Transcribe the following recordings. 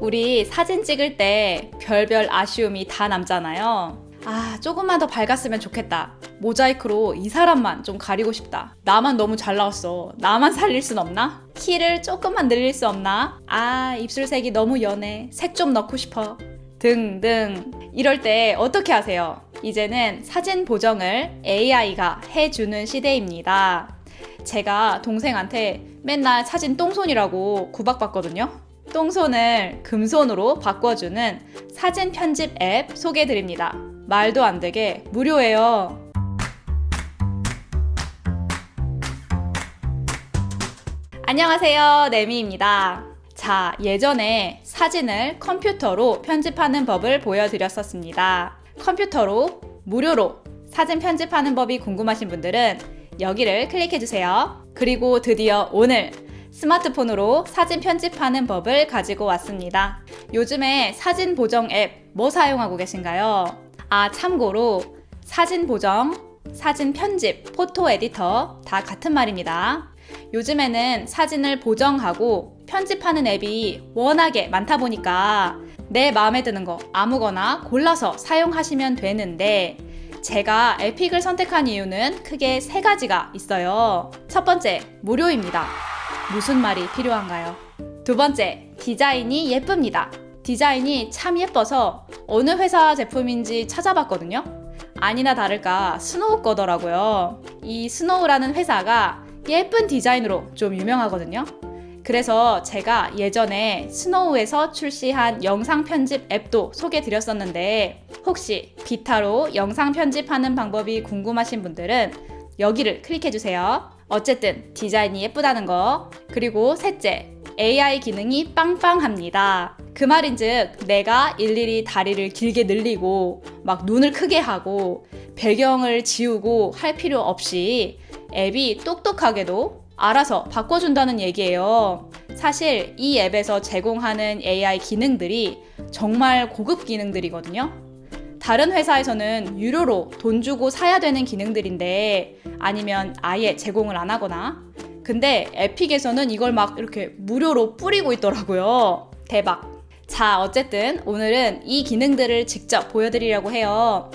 우리 사진 찍을 때 별별 아쉬움이 다 남잖아요. 아, 조금만 더 밝았으면 좋겠다. 모자이크로 이 사람만 좀 가리고 싶다. 나만 너무 잘 나왔어. 나만 살릴 순 없나? 키를 조금만 늘릴 수 없나? 아, 입술색이 너무 연해. 색 좀 넣고 싶어. 등등. 이럴 때 어떻게 하세요? 이제는 사진 보정을 AI가 해주는 시대입니다. 제가 동생한테 맨날 사진 똥손이라고 구박받거든요. 똥손을 금손으로 바꿔주는 사진 편집 앱 소개해드립니다. 말도 안 되게 무료예요. 안녕하세요. 네미입니다. 자, 예전에 사진을 컴퓨터로 편집하는 법을 보여드렸었습니다. 컴퓨터로 무료로 사진 편집하는 법이 궁금하신 분들은 여기를 클릭해주세요. 그리고 드디어 오늘 스마트폰으로 사진 편집하는 법을 가지고 왔습니다. 요즘에 사진 보정 앱 뭐 사용하고 계신가요? 아, 참고로 사진 보정, 사진 편집, 포토 에디터 다 같은 말입니다. 요즘에는 사진을 보정하고 편집하는 앱이 워낙에 많다 보니까 내 마음에 드는 거 아무거나 골라서 사용하시면 되는데 제가 에픽을 선택한 이유는 크게 세 가지가 있어요. 첫 번째, 무료입니다. 무슨 말이 필요한가요? 두 번째, 디자인이 예쁩니다. 디자인이 참 예뻐서 어느 회사 제품인지 찾아봤거든요. 아니나 다를까 스노우 거더라고요. 이 스노우라는 회사가 예쁜 디자인으로 좀 유명하거든요. 그래서 제가 예전에 스노우에서 출시한 영상 편집 앱도 소개 드렸었는데 혹시 비타로 영상 편집하는 방법이 궁금하신 분들은 여기를 클릭해 주세요. 어쨌든 디자인이 예쁘다는 거. 그리고 셋째, AI 기능이 빵빵합니다. 그 말인즉 내가 일일이 다리를 길게 늘리고 막 눈을 크게 하고 배경을 지우고 할 필요 없이 앱이 똑똑하게도 알아서 바꿔준다는 얘기예요. 사실 이 앱에서 제공하는 AI 기능들이 정말 고급 기능들이거든요. 다른 회사에서는 유료로 돈 주고 사야 되는 기능들인데 아니면 아예 제공을 안 하거나 근데 에픽에서는 이걸 막 이렇게 무료로 뿌리고 있더라고요. 대박. 자, 어쨌든 오늘은 이 기능들을 직접 보여드리려고 해요.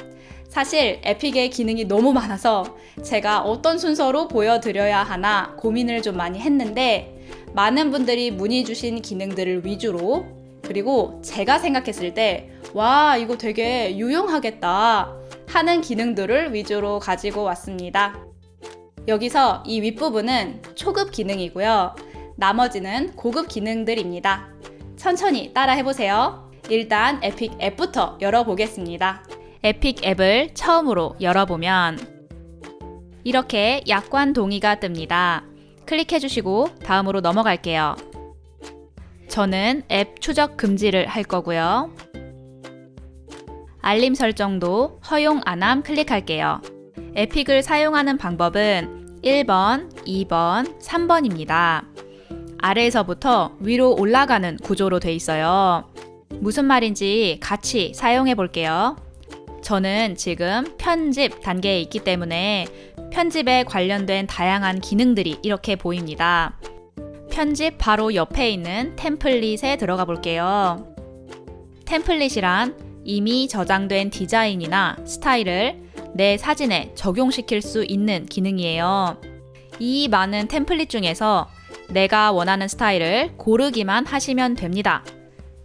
사실 에픽의 기능이 너무 많아서 제가 어떤 순서로 보여드려야 하나 고민을 좀 많이 했는데 많은 분들이 문의 주신 기능들을 위주로 그리고 제가 생각했을 때 와, 이거 되게 유용하겠다 하는 기능들을 위주로 가지고 왔습니다. 여기서 이 윗부분은 초급 기능이고요. 나머지는 고급 기능들입니다. 천천히 따라 해보세요. 일단 에픽 앱부터 열어보겠습니다. 에픽 앱을 처음으로 열어보면 이렇게 약관 동의가 뜹니다. 클릭해주시고 다음으로 넘어갈게요. 저는 앱 추적 금지를 할 거고요. 알림 설정도 허용 안함 클릭할게요. 에픽을 사용하는 방법은 1번, 2번, 3번입니다. 아래에서부터 위로 올라가는 구조로 돼 있어요. 무슨 말인지 같이 사용해 볼게요. 저는 지금 편집 단계에 있기 때문에 편집에 관련된 다양한 기능들이 이렇게 보입니다. 편집 바로 옆에 있는 템플릿에 들어가 볼게요. 템플릿이란 이미 저장된 디자인이나 스타일을 내 사진에 적용시킬 수 있는 기능이에요. 이 많은 템플릿 중에서 내가 원하는 스타일을 고르기만 하시면 됩니다.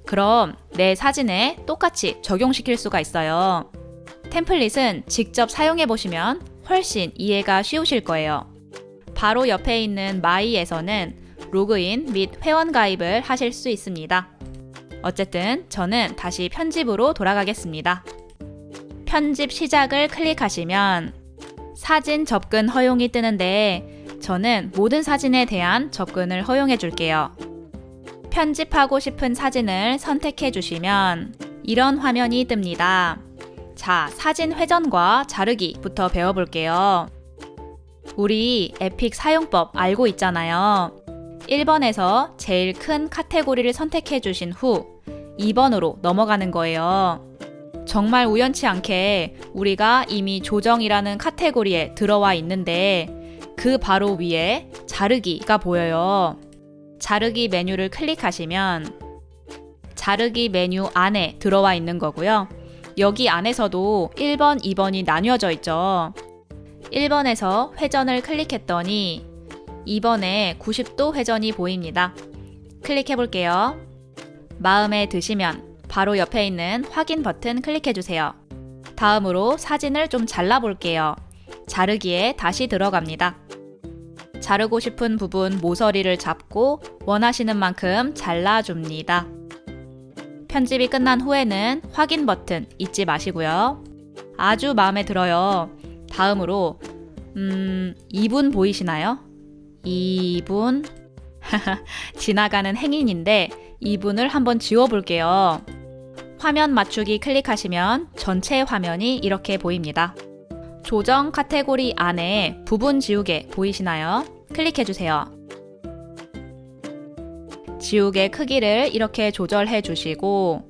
그럼 내 사진에 똑같이 적용시킬 수가 있어요. 템플릿은 직접 사용해 보시면 훨씬 이해가 쉬우실 거예요. 바로 옆에 있는 마이에서는 로그인 및 회원 가입을 하실 수 있습니다. 어쨌든 저는 다시 편집으로 돌아가겠습니다. 편집 시작을 클릭하시면 사진 접근 허용이 뜨는데 저는 모든 사진에 대한 접근을 허용해 줄게요. 편집하고 싶은 사진을 선택해 주시면 이런 화면이 뜹니다. 자, 사진 회전과 자르기부터 배워볼게요. 우리 에픽 사용법 알고 있잖아요. 1번에서 제일 큰 카테고리를 선택해 주신 후 2번으로 넘어가는 거예요. 정말 우연치 않게 우리가 이미 조정이라는 카테고리에 들어와 있는데 그 바로 위에 자르기가 보여요. 자르기 메뉴를 클릭하시면 자르기 메뉴 안에 들어와 있는 거고요. 여기 안에서도 1번, 2번이 나뉘어져 있죠. 1번에서 회전을 클릭했더니 2번에 90도 회전이 보입니다. 클릭해 볼게요. 마음에 드시면 바로 옆에 있는 확인 버튼 클릭해 주세요. 다음으로 사진을 좀 잘라 볼게요. 자르기에 다시 들어갑니다. 자르고 싶은 부분 모서리를 잡고 원하시는 만큼 잘라줍니다. 편집이 끝난 후에는 확인 버튼 잊지 마시고요. 아주 마음에 들어요. 다음으로 음, 2분 보이시나요? 2분 지나가는 행인인데 2분을 한번 지워 볼게요. 화면 맞추기 클릭하시면 전체 화면이 이렇게 보입니다. 조정 카테고리 안에 부분 지우개 보이시나요? 클릭해 주세요. 지우개 크기를 이렇게 조절해 주시고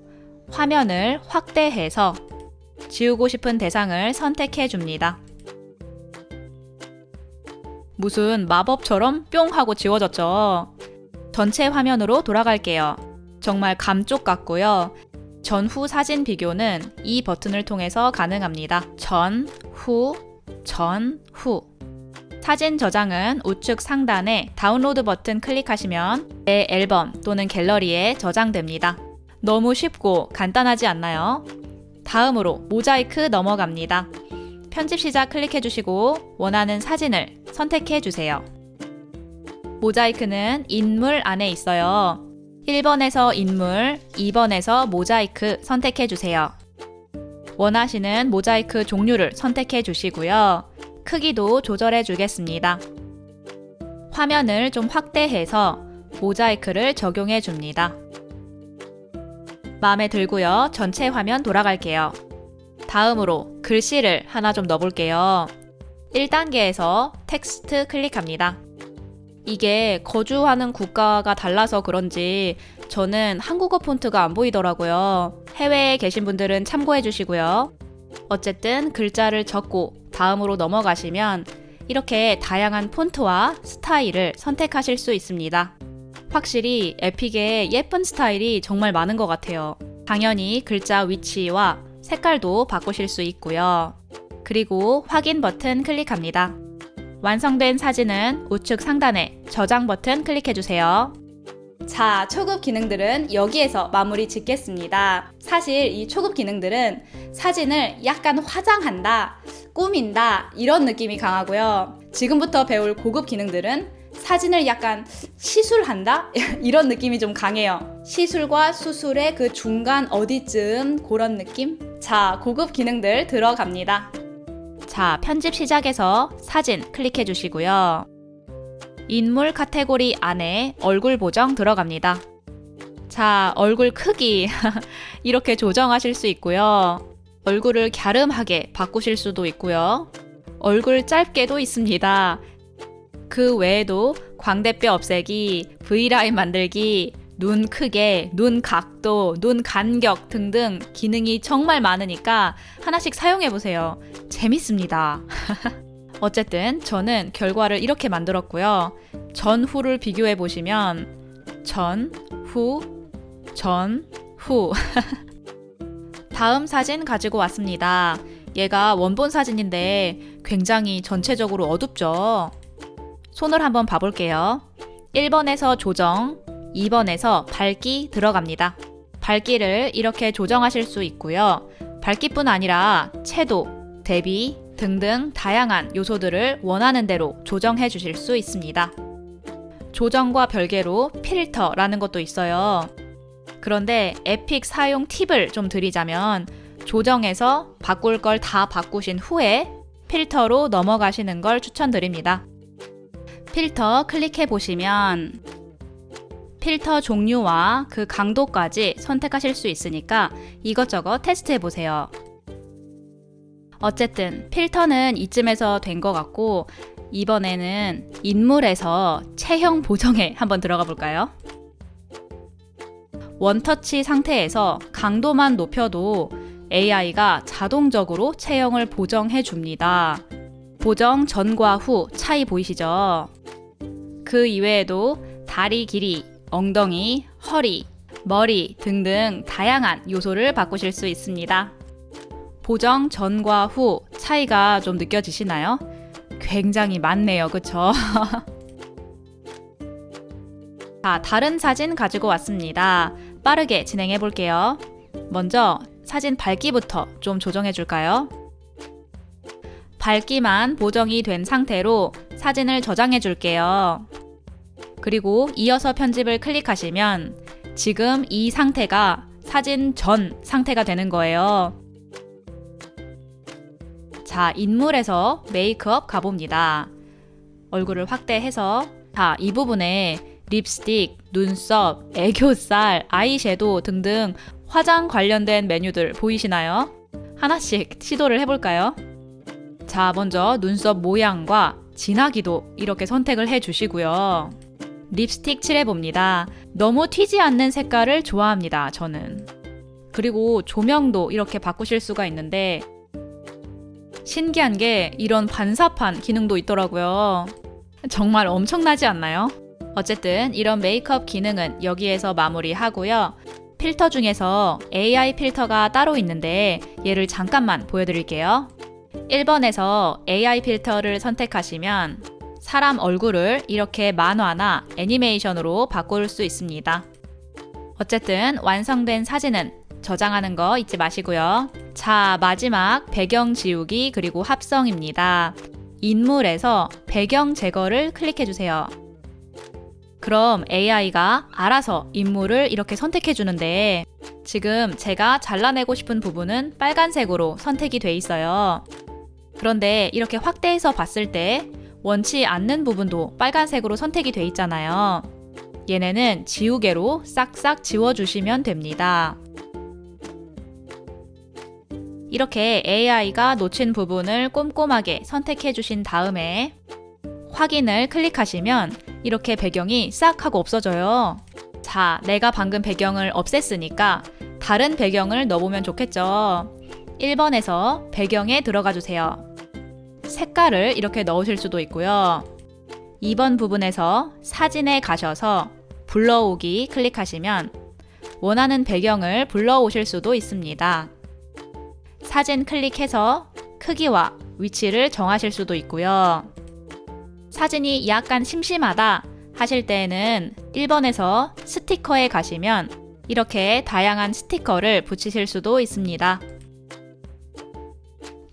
화면을 확대해서 지우고 싶은 대상을 선택해 줍니다. 무슨 마법처럼 뿅 하고 지워졌죠? 전체 화면으로 돌아갈게요. 정말 감쪽 같고요. 전후 사진 비교는 이 버튼을 통해서 가능합니다. 전, 후, 전, 후. 사진 저장은 우측 상단에 다운로드 버튼 클릭하시면 내 앨범 또는 갤러리에 저장됩니다. 너무 쉽고 간단하지 않나요? 다음으로 모자이크 넘어갑니다. 편집 시작 클릭해 주시고 원하는 사진을 선택해 주세요. 모자이크는 인물 안에 있어요. 1번에서 인물, 2번에서 모자이크 선택해 주세요. 원하시는 모자이크 종류를 선택해 주시고요. 크기도 조절해 주겠습니다. 화면을 좀 확대해서 모자이크를 적용해 줍니다. 마음에 들고요. 전체 화면 돌아갈게요. 다음으로 글씨를 하나 좀 넣어볼게요. 1단계에서 텍스트 클릭합니다. 이게 거주하는 국가가 달라서 그런지 저는 한국어 폰트가 안 보이더라고요. 해외에 계신 분들은 참고해 주시고요. 어쨌든 글자를 적고 다음으로 넘어가시면 이렇게 다양한 폰트와 스타일을 선택하실 수 있습니다. 확실히 에픽의 예쁜 스타일이 정말 많은 것 같아요. 당연히 글자 위치와 색깔도 바꾸실 수 있고요. 그리고 확인 버튼 클릭합니다. 완성된 사진은 우측 상단에 저장 버튼 클릭해 주세요. 자, 초급 기능들은 여기에서 마무리 짓겠습니다. 사실 이 초급 기능들은 사진을 약간 화장한다, 꾸민다, 이런 느낌이 강하고요. 지금부터 배울 고급 기능들은 사진을 약간 시술한다? 이런 느낌이 좀 강해요. 시술과 수술의 그 중간 어디쯤 그런 느낌? 자, 고급 기능들 들어갑니다. 자, 편집 시작해서 사진 클릭해 주시고요. 인물 카테고리 안에 얼굴 보정 들어갑니다. 자, 얼굴 크기 이렇게 조정하실 수 있고요. 얼굴을 갸름하게 바꾸실 수도 있고요. 얼굴 짧게도 있습니다. 그 외에도 광대뼈 없애기, V라인 만들기, 눈 크게, 눈 각도, 눈 간격 등등 기능이 정말 많으니까 하나씩 사용해 보세요. 재밌습니다. 어쨌든 저는 결과를 이렇게 만들었고요. 전후를 비교해 보시면 전, 후, 전, 후. 다음 사진 가지고 왔습니다. 얘가 원본 사진인데 굉장히 전체적으로 어둡죠. 손을 한번 봐볼게요. 1번에서 조정, 2번에서 밝기 들어갑니다. 밝기를 이렇게 조정하실 수 있고요. 밝기뿐 아니라 채도, 대비 등등 다양한 요소들을 원하는 대로 조정해 주실 수 있습니다. 조정과 별개로 필터라는 것도 있어요. 그런데 에픽 사용 팁을 좀 드리자면 조정해서 바꿀 걸 다 바꾸신 후에 필터로 넘어가시는 걸 추천드립니다. 필터 클릭해 보시면 필터 종류와 그 강도까지 선택하실 수 있으니까 이것저것 테스트해 보세요. 어쨌든 필터는 이쯤에서 된 것 같고 이번에는 인물에서 체형 보정에 한번 들어가 볼까요? 원터치 상태에서 강도만 높여도 AI가 자동적으로 체형을 보정해 줍니다. 보정 전과 후 차이 보이시죠? 그 이외에도 다리 길이, 엉덩이, 허리, 머리 등등 다양한 요소를 바꾸실 수 있습니다. 보정 전과 후 차이가 좀 느껴지시나요? 굉장히 많네요. 그쵸? 자, 다른 사진 가지고 왔습니다. 빠르게 진행해 볼게요. 먼저 사진 밝기부터 좀 조정해 줄까요? 밝기만 보정이 된 상태로 사진을 저장해 줄게요. 그리고 이어서 편집을 클릭하시면 지금 이 상태가 사진 전 상태가 되는 거예요. 자, 인물에서 메이크업 가봅니다. 얼굴을 확대해서 자, 이 부분에 립스틱, 눈썹, 애교살, 아이섀도우 등등 화장 관련된 메뉴들 보이시나요? 하나씩 시도를 해볼까요? 자, 먼저 눈썹 모양과 진하기도 이렇게 선택을 해 주시고요. 립스틱 칠해봅니다. 너무 튀지 않는 색깔을 좋아합니다, 저는. 그리고 조명도 이렇게 바꾸실 수가 있는데, 신기한 게 이런 반사판 기능도 있더라고요. 정말 엄청나지 않나요? 어쨌든 이런 메이크업 기능은 여기에서 마무리하고요. 필터 중에서 AI 필터가 따로 있는데 얘를 잠깐만 보여드릴게요. 1번에서 AI 필터를 선택하시면 사람 얼굴을 이렇게 만화나 애니메이션으로 바꿀 수 있습니다. 어쨌든 완성된 사진은 저장하는 거 잊지 마시고요. 자, 마지막 배경 지우기 그리고 합성입니다. 인물에서 배경 제거를 클릭해 주세요. 그럼 AI가 알아서 인물을 이렇게 선택해 주는데 지금 제가 잘라내고 싶은 부분은 빨간색으로 선택이 돼 있어요. 그런데 이렇게 확대해서 봤을 때 원치 않는 부분도 빨간색으로 선택이 돼 있잖아요. 얘네는 지우개로 싹싹 지워주시면 됩니다. 이렇게 AI가 놓친 부분을 꼼꼼하게 선택해 주신 다음에 확인을 클릭하시면 이렇게 배경이 싹 하고 없어져요. 자, 내가 방금 배경을 없앴으니까 다른 배경을 넣어보면 좋겠죠. 1번에서 배경에 들어가 주세요. 색깔을 이렇게 넣으실 수도 있고요. 2번 부분에서 사진에 가셔서 불러오기 클릭하시면 원하는 배경을 불러오실 수도 있습니다. 사진 클릭해서 크기와 위치를 정하실 수도 있고요. 사진이 약간 심심하다 하실 때에는 1번에서 스티커에 가시면 이렇게 다양한 스티커를 붙이실 수도 있습니다.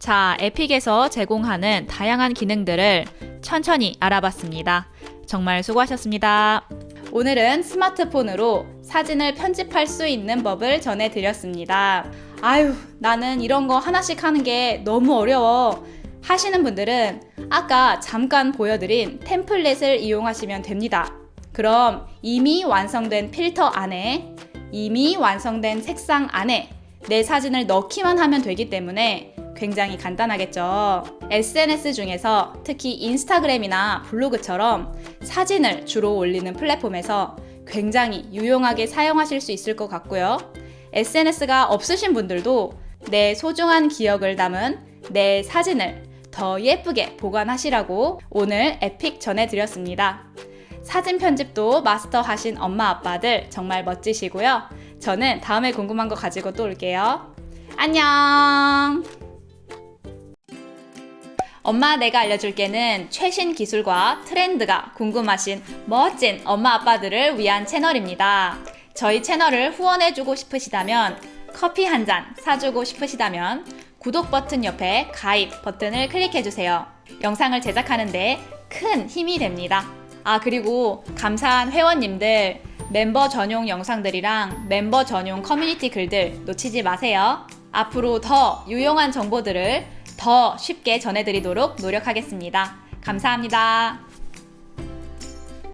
자, 에픽에서 제공하는 다양한 기능들을 천천히 알아봤습니다. 정말 수고하셨습니다. 오늘은 스마트폰으로 사진을 편집할 수 있는 법을 전해드렸습니다. 아유, 나는 이런 거 하나씩 하는 게 너무 어려워. 하시는 분들은 아까 잠깐 보여드린 템플릿을 이용하시면 됩니다. 그럼 이미 완성된 필터 안에 이미 완성된 색상 안에 내 사진을 넣기만 하면 되기 때문에 굉장히 간단하겠죠. SNS 중에서 특히 인스타그램이나 블로그처럼 사진을 주로 올리는 플랫폼에서 굉장히 유용하게 사용하실 수 있을 것 같고요. SNS가 없으신 분들도 내 소중한 기억을 담은 내 사진을 더 예쁘게 보관하시라고 오늘 에픽 전해드렸습니다. 사진 편집도 마스터 하신 엄마 아빠들 정말 멋지시고요. 저는 다음에 궁금한 거 가지고 또 올게요. 안녕! 엄마 내가 알려줄게는 최신 기술과 트렌드가 궁금하신 멋진 엄마 아빠들을 위한 채널입니다. 저희 채널을 후원해주고 싶으시다면 커피 한 잔 사주고 싶으시다면 구독 버튼 옆에 가입 버튼을 클릭해주세요. 영상을 제작하는데 큰 힘이 됩니다. 아, 그리고 감사한 회원님들 멤버 전용 영상들이랑 멤버 전용 커뮤니티 글들 놓치지 마세요. 앞으로 더 유용한 정보들을 더 쉽게 전해드리도록 노력하겠습니다. 감사합니다.